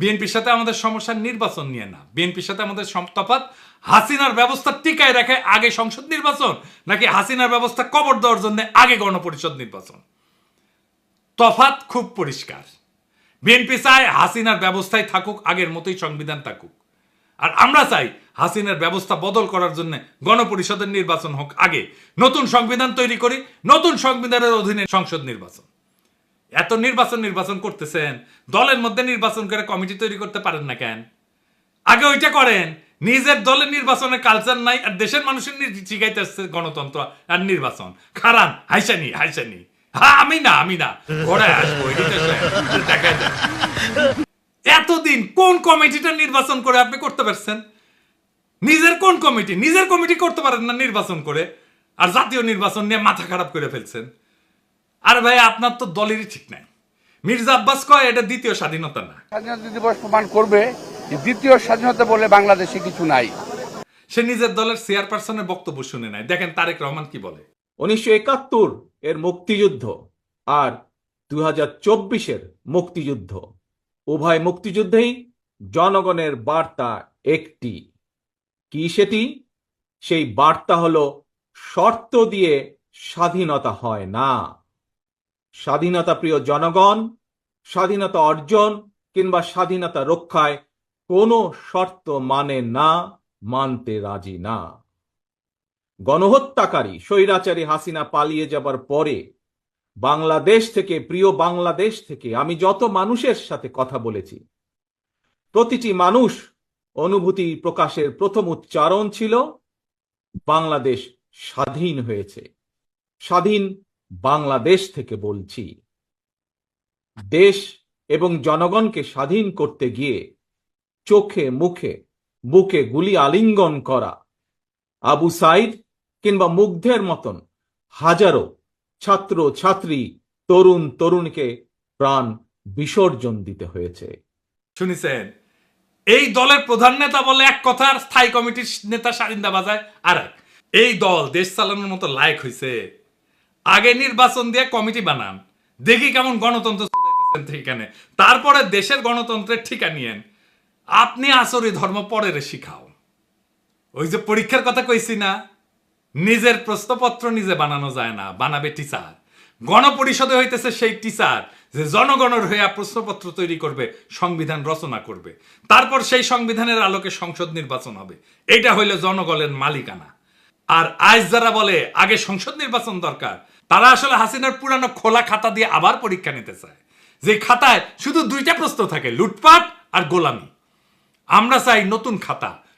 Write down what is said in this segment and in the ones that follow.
বিএনপির সাথে আমাদের সমস্যা নির্বাচন নিয়ে না। বিএনপির সাথে আমাদের তফাৎ, হাসিনার ব্যবস্থা টিকায় রাখে আগে সংসদ নির্বাচন, নাকি হাসিনার ব্যবস্থা কবর দেওয়ার জন্য আগে গণপরিষদ নির্বাচন? তফাত খুব পরিষ্কার। বিএনপি চায় হাসিনার ব্যবস্থায় থাকুক, আগের মতোই সংবিধান থাকুক। আর আমরা চাই হাসিনার ব্যবস্থা বদল করার জন্য গণপরিষদের নির্বাচন হোক আগে। নতুন সংবিধান তৈরি করি, নতুন সংবিধানের অধীনে সংসদ নির্বাচন। এত নির্বাচন নির্বাচন করতেছেন, দলের মধ্যে নির্বাচন করে কমিটি তৈরি করতে পারেন না কেন? আগে ওইটা করেন, নিজের দলের নির্বাচনের কালচার নাই আর দেশের মানুষের শিখাইতে আসছে গণতন্ত্র আর নির্বাচন। খারান হাইসানি হাইসানি হ্যাঁ আমি না আমি না। ঘোড়ায় আসব এতদিন কোন কমিটিটা নির্বাচন করে আপনি করতে পারছেন? নিজের কোন কমিটি? নিজের কমিটি করতে পারেন না নির্বাচন করে। আর জাতীয় নির্বাচন নিয়ে মাথা খারাপ করে ফেলছেন। আর ভাই আপনার তো দলেরই ঠিক নাই। মির্জা আব্বাস কয় এটা দ্বিতীয় স্বাধীনতা না। স্বাধীনতা দিবস প্রমাণ করবে যে দ্বিতীয় স্বাধীনতা বলে বাংলাদেশে কিছু নাই। সে নিজের দলের চেয়ারপারসনের বক্তব্য শুনে নাই। দেখেন তারেক রহমান কি বলে? উনিশশো একাত্তর এর মুক্তিযুদ্ধ আর দু হাজার চব্বিশের মুক্তিযুদ্ধ। উভয় মুক্তিযুদ্ধেই জনগণের বার্তা একটি। কি সেটি? সেই বার্তা হলো শর্ত দিয়ে স্বাধীনতা হয় না। স্বাধীনতা প্রিয় জনগণ, স্বাধীনতা অর্জন কিংবা স্বাধীনতা রক্ষায় কোনো শর্ত মানে না, মানতে রাজি না। গণহত্যাকারী স্বৈরাচারী হাসিনা পালিয়ে যাবার পরে বাংলাদেশ থেকে, প্রিয় বাংলাদেশ থেকে আমি যত মানুষের সাথে কথা বলেছি, প্রতিটি মানুষ অনুভূতি প্রকাশের প্রথম উচ্চারণ ছিল, বাংলাদেশ স্বাধীন হয়েছে। স্বাধীন বাংলাদেশ থেকে বলছি, দেশ এবং জনগণকে স্বাধীন করতে গিয়ে চোখে মুখে বুকে গুলি আলিঙ্গন করা, আবু সাইদ কিংবা মুগ্ধের মতন হাজারো ছাত্র, ছাত্রী, তরুণ, তরুণীকে প্রাণ বিসর্জন দিতে হয়েছে। শুনিছেন, এই দলের প্রধান নেতা বলে এক কথা স্থায়ী কমিটির নেতা সারিন্দা বাজায় আর এই দল দেশ চালানোর মতো লায়ক হয়েছে আগে নির্বাচন দিয়ে কমিটি বানান। দেখি কেমন গণতন্ত্র সেখানে তারপরে দেশের গণতন্ত্রের ঠিকা নিয়েন। আপনি আসরি ধর্ম পরের শিখাও। ওই যে পরীক্ষার কথা কইছি না, নিজের প্রশ্নপত্র নিজে বানানো যায় না, বানাবে টিচার। গণপরিষদে হইতেছে সেই টিচার যে জনগণের হইয়া প্রশ্নপত্র তৈরি করবে, সংবিধান রচনা করবে। তারপর সেই সংবিধানের আলোকে সংসদ নির্বাচন হবে। এটা হইল জনগণের মালিকানা। আর আজ যারা বলে, আগে সংসদ নির্বাচন দরকার তারা আসলে হাসিনার পুরানো খোলা খাতা দিয়ে আবার পরীক্ষা নিতে চায়। যে খাতায় শুধু দুইটা প্রশ্ন থাকে, লুটপাট আর গোলামি। আমরা চাই নতুন খাতা।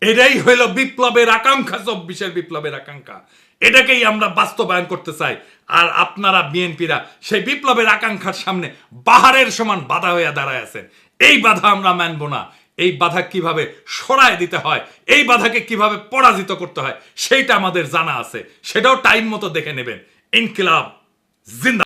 এটাই হইল বিপ্লবের আকাঙ্ক্ষা, চব্বিশের বিপ্লবের আকাঙ্ক্ষা। এটাকেই আমরা বাস্তবায়ন করতে চাই। আর আপনারা, বিএনপিরা, সেই বিপ্লবের আকাঙ্ক্ষার সামনে বাহারের সমান বাধা হয়ে দাঁড়ায় আছেন। এই বাধা আমরা মানব না। এই বাধা কীভাবে সরায় দিতে হয়, এই বাধাকে কীভাবে পরাজিত করতে হয়, সেইটা আমাদের জানা আছে। সেটাও টাইম মতো দেখে নেবেন। ইনকিলাব জিন্দা